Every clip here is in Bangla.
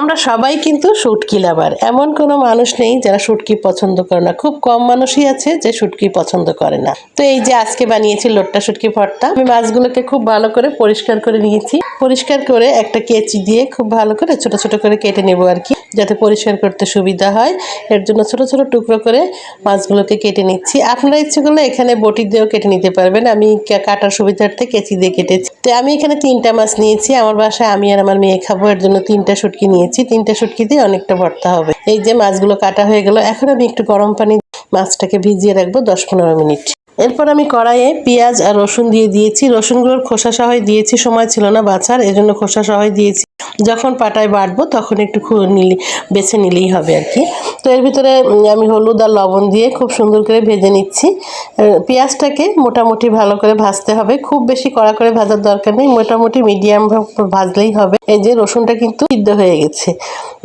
আমরা সবাই কিন্তু শুটকি লাভার। এমন কোনো মানুষ নেই যারা শুটকি পছন্দ করে না। খুব কম মানুষই আছে যে শুটকি পছন্দ করে না। তো এই যে আজকে বানিয়েছি লোট্টা শুটকি ভর্তা, আমি মাছগুলোকে খুব ভালো করে পরিষ্কার করে নিয়েছি। পরিষ্কার করে একটা কেচি দিয়ে খুব ভালো করে ছোট ছোট করে কেটে নেব আর কি। যাতে পরিষ্কার করতে সুবিধা হয়। এর জন্য ছোট ছোট টুকরো করে মাছগুলোকে কেটে নিচ্ছি। আপনারা ইচ্ছে করলে এখানে বটি দিয়েও কেটে নিতে পারবেন। আমি কাটার সুবিধার্থে কেচি দিয়ে কেটেছি। তো আমি এখানে তিনটা মাছ নিয়েছি। আমার বাসায় আমি আর আমার মেয়ে খাব। এর জন্য তিনটা শুটকি নিয়েছি। তিনটা শুটকি দিয়ে অনেকটা ভর্তা হবে। এই যে মাছগুলো কাটা হয়ে গেল। এখন আমি একটু গরম পানি মাছটাকে ভিজিয়ে রাখব দশ পনেরো মিনিট। এরপর আমি কড়াইয়ে পেঁয়াজ আর রসুন দিয়ে দিয়েছি। রসুনগুলোর খোসা সহায় দিয়েছি। সময় ছিল না বাছার এজন্য খোসা সহায় দিয়েছি। যখন পাটায় বাটবো তখন একটু নিলে বেছে নিলেই হবে আর কি। তো এর ভিতরে আমি হলুদ আর লবণ দিয়ে খুব সুন্দর করে ভেজে নিচ্ছি। পেঁয়াজটাকে মোটামুটি ভালো করে ভাজতে হবে। খুব বেশি কড়া করে ভাজার দরকার নেই, মোটামুটি মিডিয়াম ভাজলেই হবে। এই যে রসুনটা কিন্তু সিদ্ধ হয়ে গেছে।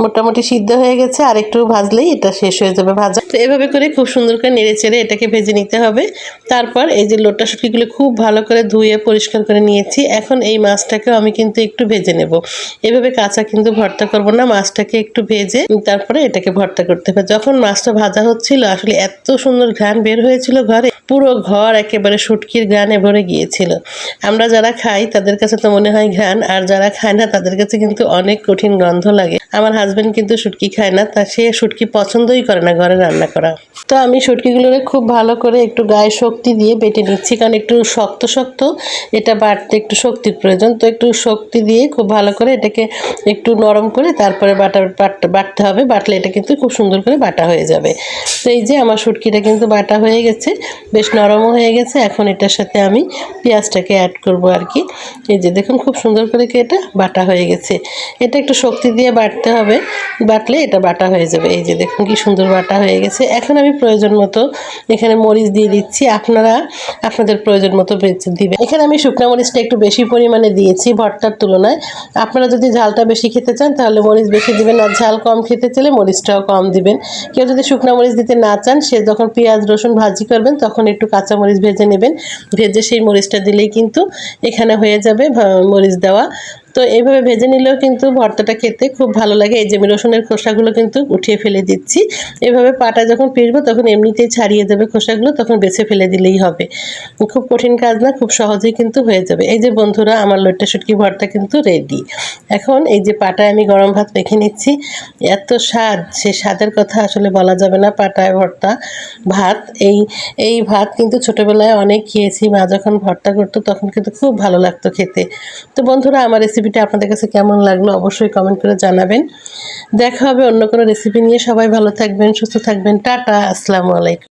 মোটামুটি সিদ্ধ হয়ে গেছে, আর একটু ভাজলেই এটা শেষ হয়ে যাবে ভাজা। তো এভাবে করে খুব সুন্দর করে নেড়ে চেড়ে এটাকে ভেজে নিতে হবে। তারপর এই যে লোটা শুটকিগুলো খুব ভালো করে ধুয়ে পরিষ্কার করে নিয়েছি। এখন এই মাছটাকেও আমি কিন্তু একটু ভেজে নেব। এভাবে কাঁচা কিন্তু ভর্তা করব না, মাছটাকে একটু ভেজে তারপরে এটাকে ভর্তা করতে হবে যখন মাছটা ভাজা হচ্ছিল আসলে এত সুন্দর ঘ্রাণ বের হয়েছিল ঘরে। পুরো ঘর একেবারে শুটকির ঘ্রাণে ভরে গিয়েছিল। আমরা যারা খাই, তাদের কাছে তো মনে হয় ঘ্রাণ, আর যারা খায় না, তাদের কাছে কিন্তু অনেক কঠিন গন্ধ লাগে। আমার হাজবেন্ড কিন্তু শুটকি খায় না, তা সে শুটকি পছন্দই করে না ঘরে রান্না করা। তো আমি শুটকিগুলোকে খুব ভালো করে একটু গায়ে শক্তি দিয়ে বেটে নিচ্ছি, কারণ একটু শক্ত শক্ত, এটা বাটতে একটু শক্তির প্রয়োজন। তো একটু শক্তি দিয়ে খুব ভালো করে এটাকে একটু নরম করে তারপরে বাটা বাট- বাটতে হবে। বাটলে এটা কিন্তু খুব সুন্দর করে বাটা হয়ে যাবে। তো এই যে আমার শুটকিটা কিন্তু বাটা হয়ে গেছে। বেশ নরমও হয়ে গেছে। এখন এটার সাথে আমি পেঁয়াজটাকে অ্যাড করব আর কি এই যে দেখুন, খুব সুন্দর করে কি এটা বাটা হয়ে গেছে। এটা একটু শক্তি দিয়ে বাটতে হবে। বাটলে এটা বাটা হয়ে যাবে। এই যে দেখুন, কি সুন্দর বাটা হয়ে গেছে। এখন আমি প্রয়োজন মতো এখানে মরিচ দিয়ে দিচ্ছি। আপনারা আপনাদের প্রয়োজন মতো দিবেন। এখানে আমি শুকনো মরিচটা একটু বেশি পরিমাণে দিয়েছি ভর্তার তুলনায়। আপনারা যদি ঝালটা বেশি খেতে চান, তাহলে মরিচ বেশি দিবেন। আর ঝাল কম খেতে চাইলে মরিচটাও কম দিবেন। কেউ যদি শুকনো মরিচ দিতে না চান, সে যখন পেঁয়াজ, রসুন ভাজি করবেন, তখন একটু কাঁচা মরিচ ভেজে নেবেন। ভেজে সেই মরিচটা দিলেই কিন্তু এখানে হয়ে যাবে মরিচ দেওয়া। তো এইভাবে ভেজে নিলেও কিন্তু ভর্তাটা খেতে খুব ভালো লাগে। এই যে আমি রসুনের খোসাগুলো কিন্তু উঠিয়ে ফেলে দিচ্ছি। এভাবে পাটা যখন পিসবো তখন এমনিতেই ছাড়িয়ে যাবে খোসাগুলো, তখন বেছে ফেলে দিলেই হবে। খুব কঠিন কাজ না, খুব সহজেই কিন্তু হয়ে যাবে। এই যে বন্ধুরা, আমার লইট্টা শুটকি ভর্তা কিন্তু রেডি এখন এই যে পাটায় আমি গরম ভাত মেখে নিচ্ছি, এত স্বাদ, সে স্বাদের কথা আসলে বলা যাবে না পাটায় ভর্তা ভাত। এই এই ভাত কিন্তু ছোটোবেলায় অনেক খেয়েছি, মা যখন ভর্তা করতো তখন কিন্তু খুব ভালো লাগতো খেতে। তো বন্ধুরা, আমার রেসিপিটা আপনাদের কাছে কেমন লাগল অবশ্যই কমেন্ট করে জানাবেন। দেখা হবে অন্য কোনো রেসিপি নিয়ে। সবাই ভালো থাকবেন, সুস্থ থাকবেন। টাটা, আসসালামু আলাইকুম।